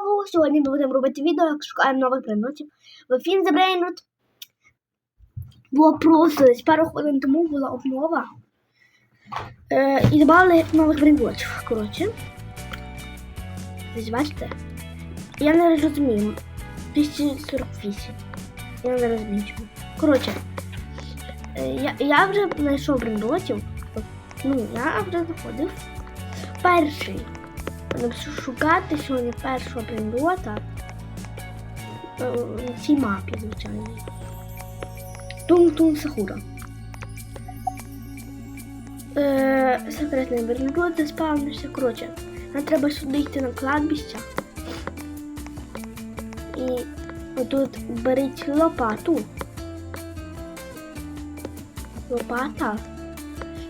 знову. Сьогодні ми будемо робити відео, як шукаємо нових предметів. В Фін The Brainrot було просто десь пару хвилин тому була обнова. Е, і додали нових брейнвотів. Коротше. Десь бачите? Я не розумію. 248. Я не розумію чому. Коротше. е, Я, я вже знайшов брейнвотів. Ну, я вже заходив. Перший. Напишу шукати сьогодні першого брендота на цій мапі, звичайно. Тум-тум Сахура. Е, секретний брендот, де спавнився. Коротше, нам треба сюди йти на кладбище. І отут беріть лопату. Лопата.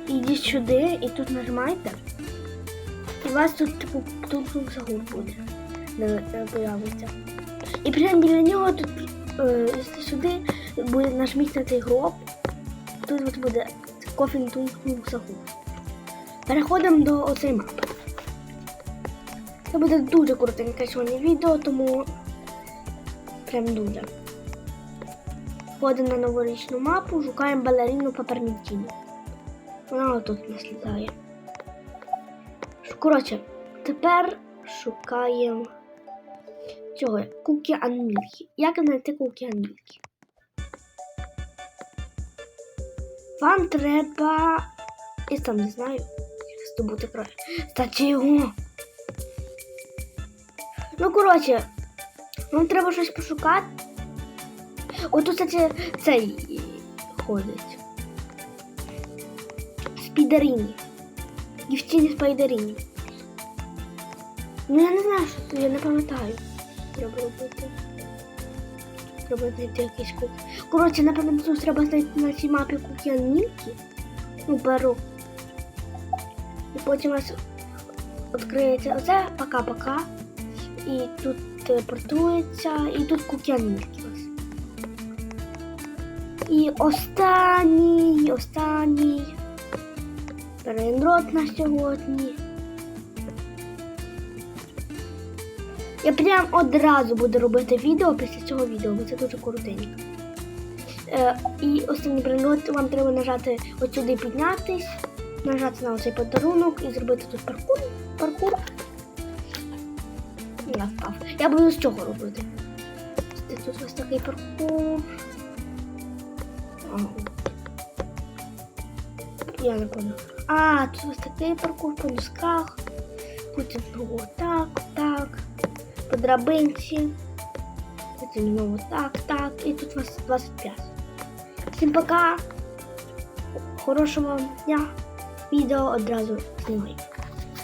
Ідіть сюди і тут нажимайте. У вас тут типу тут загуб буде. Появиться. І прямо біля нього тут е, сюди буде нажміть на цей гроб. Тут от буде кофін тунг загуб. Переходимо до оцей мапи. Це буде дуже коротеньке сьогодні відео, тому прям дуже. Входимо на новорічну мапу, шукаємо балерину Папермінтіну. Вона отут нас літає. Коротше, тепер шукаємо цього кукі анмілки. Як знайти кукі анмілки? Вам треба. Я сам не знаю, як здобути краще. Стачи його. Ну, коротше, вам треба щось пошукати. Отут, кстати, цей ходить. Спідеріні. Дівчині спайдеріні. Ну я не знаю, що це, я не пам'ятаю. Треба робити. Треба знайти якийсь кук. Коротше, напевно, тут треба знайти на цій мапі куки анімки. Ну, беру. І потім у вас відкриється оце пока-пока. І тут телепортується, і тут вас. І останній, останній. Перенрот на сьогодні. Я прям одразу буду робити відео після цього відео, бо це дуже коротенько. Е, і останній перенрот вам треба нажати от сюди піднятись, нажати на оцей подарунок і зробити тут паркур. Паркур. Я впав. Я буду з чого робити. Тут ось такий паркур. Я не понял. А, тут ось такий паркур по досках. Потім знову так, так. По драбинці. Потім знову так, так. І тут у вас 25. Всім пока. Хорошого вам дня. Відео одразу знімаю.